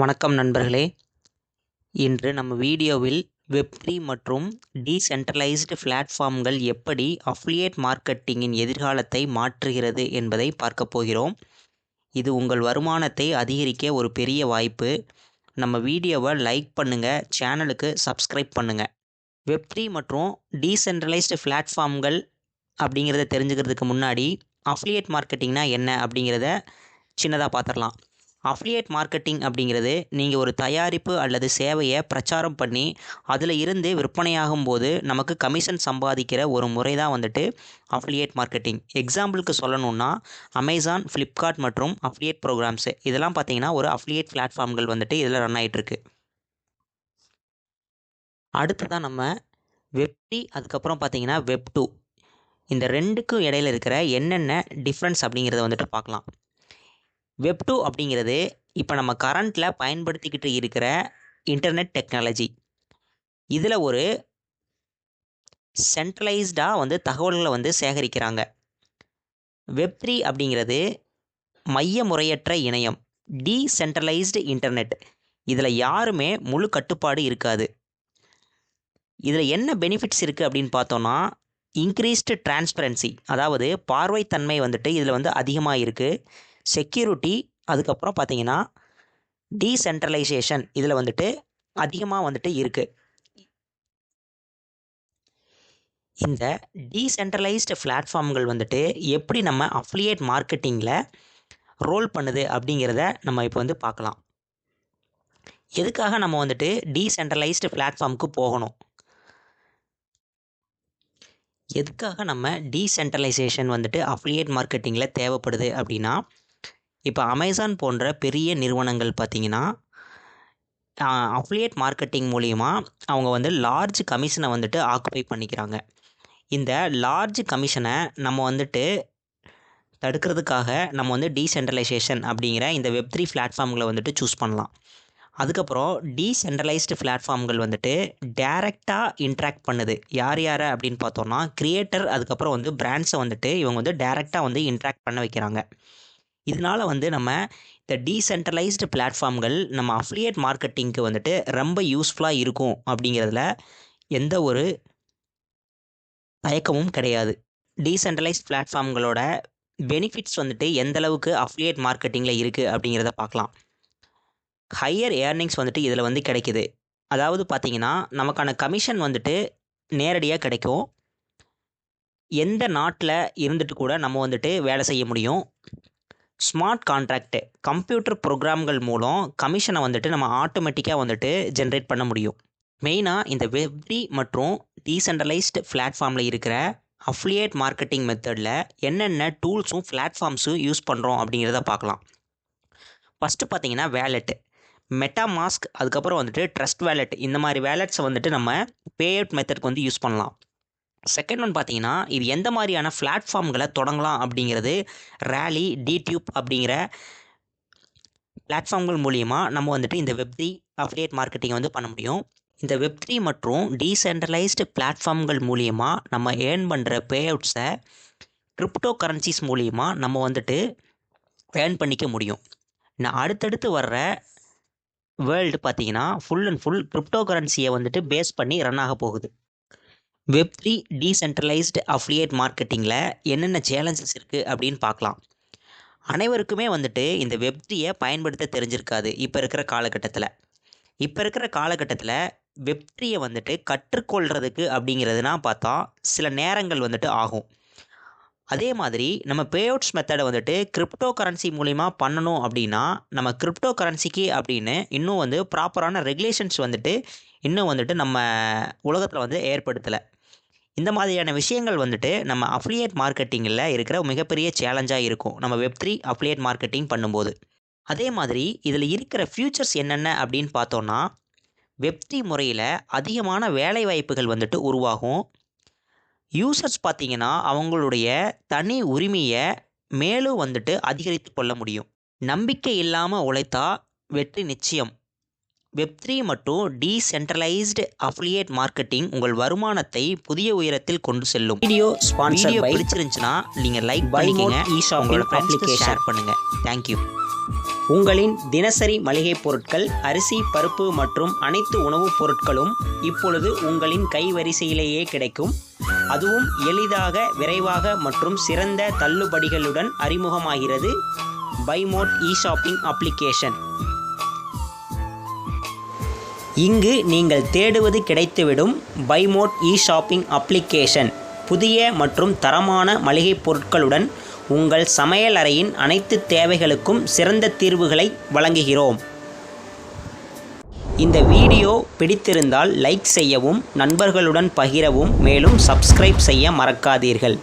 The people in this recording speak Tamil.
வணக்கம் நண்பர்களே. இன்று நம்ம வீடியோவில் வெப்ரி மற்றும் டீசென்ட்ரலைஸ்டு பிளாட்ஃபார்ம்கள் எப்படி அஃப்லியேட் மார்க்கெட்டிங்கின் எதிர்காலத்தை மாற்றுகிறது என்பதை பார்க்க போகிறோம். இது உங்கள் வருமானத்தை அதிகரிக்க ஒரு பெரிய வாய்ப்பு. நம்ம வீடியோவை லைக் பண்ணுங்கள் சேனலுக்கு சப்ஸ்கிரைப் பண்ணுங்கள் வெப்ரி மற்றும் டீசென்ட்ரலைஸ்டு பிளாட்ஃபார்ம்கள் அப்படிங்கிறத தெரிஞ்சுக்கிறதுக்கு முன்னாடி அஃப்லியேட் மார்க்கெட்டிங்னா என்ன அப்படிங்கிறத சின்னதாக பார்த்துடலாம். அஃப்லியேட் மார்க்கெட்டிங் அப்படிங்கிறது நீங்கள் ஒரு தயாரிப்பு அல்லது சேவையை பிரச்சாரம் பண்ணி அதில் இருந்து விற்பனையாகும் போது நமக்கு கமிஷன் சம்பாதிக்கிற ஒரு முறை தான் வந்துட்டு அஃப்லியேட் மார்க்கெட்டிங் எக்ஸாம்பிளுக்கு சொல்லணுன்னா அமேசான் ஃப்ளிப்கார்ட் மற்றும் அஃப்லியேட் ப்ரோக்ராம்ஸு இதெல்லாம் பார்த்தீங்கன்னா ஒரு அஃப்லியேட் பிளாட்ஃபார்ம்கள் வந்துட்டு இதில் ரன் ஆகிட்டுருக்கு அடுத்ததாக நம்ம வெப் த்ரீ அதுக்கப்புறம் பார்த்தீங்கன்னா வெப் டூ இந்த ரெண்டுக்கும் இடையில இருக்கிற என்னென்ன டிஃப்ரென்ஸ் அப்படிங்கிறத வந்துட்டு பார்க்கலாம். வெப் டூ அப்படிங்கிறது இப்போ நம்ம கரண்ட்டில் பயன்படுத்திக்கிட்டு இருக்கிற இன்டர்நெட் டெக்னாலஜி இதில் ஒரு சென்ட்ரலைஸ்டாக வந்து தகவல்களை வந்து சேகரிக்கிறாங்க. வெப் த்ரீ அப்படிங்கிறது மைய முறையற்ற இணையம். டீசென்ட்ரலைஸ்டு இன்டர்நெட் இதில் யாருமே முழு கட்டுப்பாடு இருக்காது. இதில் என்ன பெனிஃபிட்ஸ் இருக்குது அப்படின்னு பார்த்தோன்னா இன்க்ரீஸ்டு டிரான்ஸ்பரன்சி அதாவது பார்வைத்தன்மை வந்துட்டு இதில் வந்து அதிகமாக இருக்குது செக்யூரிட்டி அதுக்கப்புறம் பார்த்தீங்கன்னா டீசென்ட்ரலைசேஷன் இதில் வந்துட்டு அதிகமாக வந்துட்டு இருக்குது இந்த டீசென்ட்ரலைஸ்டு பிளாட்ஃபார்ம்கள் வந்துட்டு எப்படி நம்ம அஃப்லியேட் மார்க்கெட்டிங்கில் ரோல் பண்ணுது அப்படிங்கிறத நம்ம இப்போ வந்து பார்க்கலாம். எதுக்காக நம்ம வந்துட்டு டீசென்ட்ரலைஸ்டு பிளாட்ஃபார்முக்கு போகணும்? எதுக்காக நம்ம டீசென்ட்ரலைசேஷன் வந்துட்டு அஃப்லியேட் மார்க்கெட்டிங்கில் தேவைப்படுது அப்படின்னா இப்போ அமேசான் போன்ற பெரிய நிறுவனங்கள் பார்த்திங்கன்னா அஃப்லியேட் மார்க்கெட்டிங் மூலிமா அவங்க வந்து லார்ஜ் கமிஷனை வந்துட்டு ஆக்குபை பண்ணிக்கிறாங்க. இந்த லார்ஜ் கமிஷனை நம்ம வந்துட்டு தடுக்கிறதுக்காக நம்ம வந்து டீசென்ட்ரலைசேஷன் அப்படிங்கிற இந்த வெப் த்ரீ பிளாட்ஃபார்ம்களை வந்துட்டு சூஸ் பண்ணலாம். அதுக்கப்புறம் டீசென்ட்ரலைஸ்டு பிளாட்ஃபார்ம்கள் வந்துட்டு டேரெக்டாக இன்ட்ராக்ட் பண்ணுது. யார் யாரை அப்படின்னு பார்த்தோன்னா க்ரியேட்டர் அதுக்கப்புறம் வந்து பிராண்ட்ஸை வந்துட்டு இவங்க வந்து டேரெக்டாக வந்து இன்ட்ராக்ட் பண்ண வைக்கிறாங்க. இதனால் வந்து நம்ம இந்த டீசென்ட்ரலைஸ்டு பிளாட்ஃபார்ம்கள் நம்ம அஃப்லியேட் மார்க்கெட்டிங்க்கு வந்துட்டு ரொம்ப யூஸ்ஃபுல்லாக இருக்கும் அப்படிங்கிறதுல எந்த ஒரு தயக்கமும் கிடையாது. டீசென்ட்ரலைஸ்ட் பிளாட்ஃபார்ம்களோட பெனிஃபிட்ஸ் வந்துட்டு எந்த அளவுக்கு மார்க்கெட்டிங்கில் இருக்குது அப்படிங்கிறத பார்க்கலாம். ஹையர் ஏர்னிங்ஸ் வந்துட்டு இதில் வந்து கிடைக்குது. அதாவது பார்த்திங்கன்னா நமக்கான கமிஷன் வந்துட்டு நேரடியாக கிடைக்கும். எந்த நாட்டில் இருந்துட்டு கூட நம்ம வந்துட்டு வேலை செய்ய முடியும். ஸ்மார்ட் கான்ட்ராக்ட்டு கம்ப்யூட்டர் ப்ரோக்ராம்கள் மூலம் கமிஷனை வந்துட்டு நம்ம ஆட்டோமேட்டிக்காக வந்துட்டு ஜென்ரேட் பண்ண முடியும். மெயினாக இந்த வெப்ரி மற்றும் டீசென்ட்ரலைஸ்டு பிளாட்ஃபார்மில் இருக்கிற அஃப்லியேட் மார்க்கெட்டிங் மெத்தடில் என்னென்ன டூல்ஸும் பிளாட்ஃபார்ம்ஸும் யூஸ் பண்ணுறோம் அப்படிங்கிறத பார்க்கலாம் ஃபஸ்ட்டு பார்த்தீங்கன்னா வேலெட்டு. மெட்டா மாஸ்க் அதுக்கப்புறம் வந்துட்டு ட்ரஸ்ட் வேலெட் இந்த மாதிரி வேலெட்ஸை வந்துட்டு நம்ம பே அவுட் மெத்தட்க்கு வந்து யூஸ் பண்ணலாம். செகண்ட் ஒன் பார்த்தீங்கன்னா இது எந்த மாதிரியான பிளாட்ஃபார்ம்களை தொடங்கலாம் அப்படிங்கிறது ரேலி டிடியூப் அப்படிங்கிற பிளாட்ஃபார்ம்கள் மூலிமா நம்ம வந்துட்டு இந்த வெப் த்ரீ அஃபிலியேட் மார்க்கெட்டிங் வந்து பண்ண முடியும். இந்த வெப் த்ரீ மற்றும் டீசென்ட்ரலைஸ்டு பிளாட்ஃபார்ம்கள் மூலியமாக நம்ம ஏர்ன் பண்ணுற பே அவுட்ஸை கிரிப்டோ கரன்சிஸ் மூலியமாக நம்ம வந்துட்டு ஏர்ன் பண்ணிக்க முடியும். நான் அடுத்தடுத்து வர்ற வேர்ல்டு பார்த்தீங்கன்னா ஃபுல் அண்ட் ஃபுல் கிரிப்டோ கரன்சியை வந்துட்டு பேஸ் பண்ணி ரன் ஆக போகுது. வெப் த்ரீ டீசென்ட்ரலைஸ்டு அஃபிலியேட் மார்க்கெட்டிங்கில் என்னென்ன சேலஞ்சஸ் இருக்குது அப்படின்னு பார்க்கலாம். அனைவருக்குமே வந்துட்டு இந்த வெப் த்ரீயை பயன்படுத்த தெரிஞ்சிருக்காது இப்போ இருக்கிற காலகட்டத்தில். இப்போ இருக்கிற காலகட்டத்தில் வெப் த்ரீயை வந்துட்டு கற்றுக்கொள்கிறதுக்கு அப்படிங்கிறதுனா பார்த்தா சில நேரங்கள் வந்துட்டு ஆகும். அதே மாதிரி நம்ம பே அவுட்ஸ் மெத்தடை வந்துட்டு கிரிப்டோ கரன்சி மூலிமா பண்ணணும் அப்படின்னா நம்ம கிரிப்டோ கரன்சிக்கு அப்படின்னு இன்னும் வந்து ப்ராப்பரான ரெகுலேஷன்ஸ் வந்துட்டு இன்னும் வந்துட்டு நம்ம உலகத்தில் வந்து ஏற்படுத்தலை. இந்த மாதிரியான விஷயங்கள் வந்துட்டு நம்ம அஃப்லியேட் மார்க்கெட்டிங்கில் இருக்கிற மிகப்பெரிய சேலஞ்சாக இருக்கும். நம்ம வெப் த்ரீ அஃப்லியேட் மார்க்கெட்டிங் பண்ணும்போது. அதே மாதிரி இதில் இருக்கிற ஃப்யூச்சர்ஸ் என்னென்ன அப்படின்னு பார்த்தோன்னா வெப் த்ரீ முறையில் அதிகமான வேலை வாய்ப்புகள் வந்துட்டு உருவாகும். யூசர்ஸ் பார்த்திங்கன்னா அவங்களுடைய தனி உரிமையை மேலும் வந்துட்டு அதிகரித்து கொள்ள முடியும். நம்பிக்கை இல்லாமல் உழைத்தா வெற்றி நிச்சயம். வெப் த்ரீ மற்றும் டீசென்ட்ரலைஸ்டு அஃபிலியேட் மார்க்கெட்டிங் உங்கள் வருமானத்தை புதிய உயரத்தில் கொண்டு செல்லும். வீடியோ ஸ்பான்சர் பிடிச்சிருந்துச்சுன்னா நீங்கள் லைக் பண்ணிக்கங்க. e-shop உங்களோட ஃப்ரெண்ட்ஸ்க்கு. ஷேர் பண்ணுங்கள் தேங்க்யூ உங்களின் தினசரி மளிகைப் பொருட்கள் அரிசி பருப்பு மற்றும் அனைத்து உணவுப் பொருட்களும் இப்பொழுது உங்களின் கைவரிசையிலேயே கிடைக்கும். அதுவும் எளிதாக விரைவாக மற்றும் சிறந்த தள்ளுபடிகளுடன் அறிமுகமாகிறது. பைமோட் இ ஷாப்பிங் அப்ளிகேஷன் இங்கு நீங்கள் தேடுவது கிடைத்துவிடும் பைமோட் இ ஷாப்பிங் அப்ளிகேஷன் புதிய மற்றும் தரமான மளிகைப் பொருட்களுடன் உங்கள் சமையலறையின் அனைத்து தேவைகளுக்கும் சிறந்த தீர்வுகளை வழங்குகிறோம். இந்த வீடியோ பிடித்திருந்தால் லைக் செய்யவும் நண்பர்களுடன் பகிரவும் மேலும் சப்ஸ்கிரைப் செய்ய மறக்காதீர்கள்.